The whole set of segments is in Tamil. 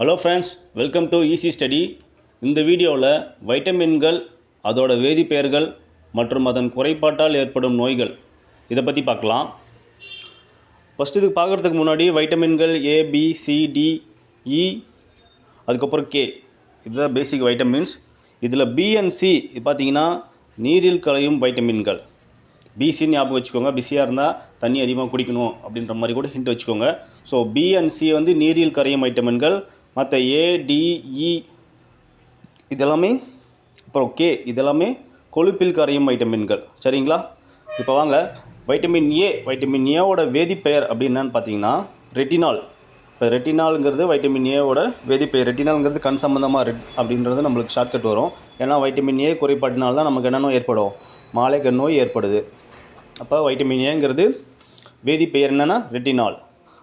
Hello friends welcome to easy study இந்த வீடியோவில் வைட்டமின்கள் அதோட வேதிப்பெயர்கள் மற்றும் அதன் குறைபாட்டால் ஏற்படும் நோய்கள். இதை பற்றி பார்க்கலாம். ஃபஸ்ட்டு இதுக்கு பார்க்குறதுக்கு முன்னாடி வைட்டமின்கள் A B C D E அதுக்கப்புறம் கே இதுதான் பேசிக் வைட்டமின்ஸ் இதில் பி அண்ட் சி பார்த்தீங்கன்னா நீரில் கரையும் வைட்டமின்கள். பிசின்னு ஞாபகம் வச்சுக்கோங்க. பிஸியாக இருந்தால் தண்ணி அதிகமாக குடிக்கணும் அப்படின்ற மாதிரி கூட ஹிண்ட் வச்சுக்கோங்க. ஸோ பி அண்ட் சி வந்து நீரில் கரையும் வைட்டமின்கள். மற்ற ஏடிஇ e, இதெல்லாமே அப்புறம் கே இதெல்லாமே கொழுப்பில் கரையும் வைட்டமின்கள். சரிங்களா? இப்போ வாங்க வைட்டமின் ஏ வைட்டமின் ஏவோட வேதிப்பெயர் அப்படின்னு பார்த்தீங்கன்னா ரெட்டினால். இப்போ ரெட்டினாலுங்கிறது வைட்டமின் ஏவோட வேதிப்பெயர். ரெட்டினாலுங்கிறது கண் சம்மந்தமாக ரெட் அப்படின்றது நம்மளுக்கு ஷார்ட்கட் வரும். ஏன்னா வைட்டமின் ஏ குறைபாட்டினால தான் நமக்கு என்ன நோய் ஏற்படும்? மாலைக்கண் நோய் ஏற்படுது. அப்போ வைட்டமின் ஏங்கிறது வேதிப்பெயர் என்னென்னா ரெட்டினால்.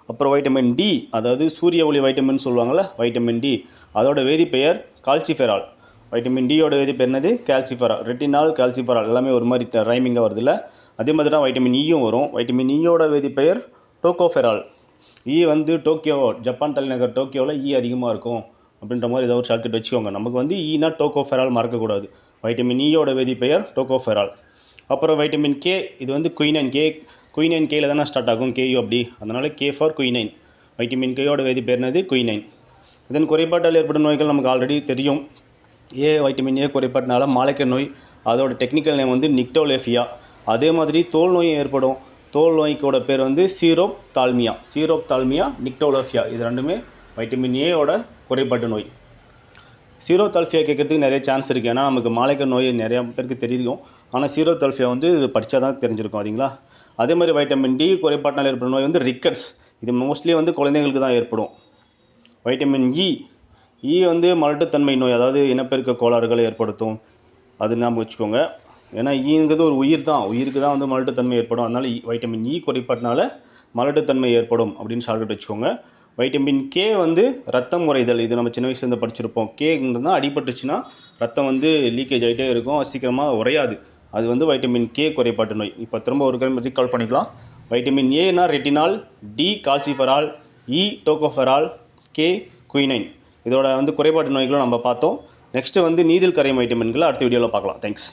அப்புறம் வைட்டமின் டி அதாவது சூரிய ஒளி வைட்டமின் சொல்லுவாங்கள்ல வைட்டமின் டி அதோட வேதிப்பெயர் கால்சிஃபெரால் வைட்டமின் டியோட வேதிப்பெயர் என்னது? கால்சிஃபெரால் ரெட்டினால் கால்சிஃபெரால் எல்லாமே ஒரு மாதிரி ரைமிங்காக வருதுல்ல. அதே மாதிரி தான் வைட்டமின் இயும் e வரும். வைட்டமின் இயோட e வேதிப்பெயர் டோக்கோஃபெரால் ஈ e வந்து டோக்கியோ ஜப்பான் தலைநகர் டோக்கியோவில் ஈ அதிகமாக இருக்கும் அப்படின்ற மாதிரி ஏதாவது ஒரு ஷார்ட்கட் வச்சுக்கோங்க. நமக்கு வந்து ஈனா டோக்கோஃபெரால் மறக்கக்கூடாது. வைட்டமின் இயோட வேதிப்பெயர் டோக்கோஃபெரால் அப்புறம் வைட்டமின் கே இது வந்து குயினைன் கே குயினைன் கேயில் தானே ஸ்டார்ட் ஆகும் கேயு அப்படி. அதனால் கே ஃபார் குயினைன் வைட்டமின் கேயோட வேதி என்னது? குயினைன் இதன் குறைபாட்டால் ஏற்படும் நோய்கள் நமக்கு ஆல்ரெடி தெரியும். ஏ வைட்டமின் ஏ குறைபாட்டினால மாலைக்க நோய் அதோட டெக்னிக்கல் நேம் வந்து நிக்டோலேஃபியா அதே மாதிரி தோல் நோயும் ஏற்படும். தோல் நோய்க்கோட பேர் வந்து சீரோப் தால்மியா சீரோப் தால்மியா நிக்டோலோஃபியா இது ரெண்டுமே வைட்டமின் ஏயோட குறைபாட்டு நோய். சீரோ தால்ஃபியா கேட்கறதுக்கு நிறைய சான்ஸ் இருக்குது ஏன்னா நமக்கு மாலைக்க நோய் நிறையா பேருக்கு தெரியும். ஆனால் சீரோ தல்ஃபியா வந்து இது படித்தா தான் தெரிஞ்சிருக்கும் அதுங்களா அதே மாதிரி வைட்டமின் டி குறைபாட்டினால் ஏற்படும் நோய் வந்து ரிக்கட்ஸ் இது மோஸ்ட்லி வந்து குழந்தைங்களுக்கு தான் ஏற்படும். வைட்டமின் இ இ வந்து மலட்டுத்தன்மை நோய் அதாவது இனப்பெருக்க கோளாறுகளை ஏற்படுத்தும். அது ஞாபகம் வச்சுக்கோங்க. ஏன்னா ஈங்கிறது ஒரு உயிர் தான். உயிருக்கு தான் வந்து மலட்டுத்தன்மை ஏற்படும். அதனால் இ- வைட்டமின் இ குறைபாட்டினால மலட்டுத்தன்மை ஏற்படும் அப்படின்னு சாப்பிட்டு வச்சுக்கோங்க. வைட்டமின் கே வந்து ரத்தம் முறைதல். இது நம்ம சின்ன வயசுலேருந்து படிச்சிருப்போம். கேங்கிறது அடிபட்டுச்சுன்னா ரத்தம் வந்து லீக்கேஜ் ஆகிட்டே இருக்கும். சீக்கிரமாக உறையாது. அது வந்து வைட்டமின் கே குறைபாட்டு நோய். இப்போ திரும்ப ஒரு கிழமை ரீகால் பண்ணிக்கலாம். வைட்டமின் ஏனா retinol D calciferol E tocopherol K quinine இதோட வந்து குறைபாட்டு நோய்களும் நம்ம பார்த்தோம். நெக்ஸ்ட்டு வந்து நீரில் கரையும் வைட்டமின்களை அடுத்த வீடியோவில் பார்க்கலாம். தேங்க்ஸ்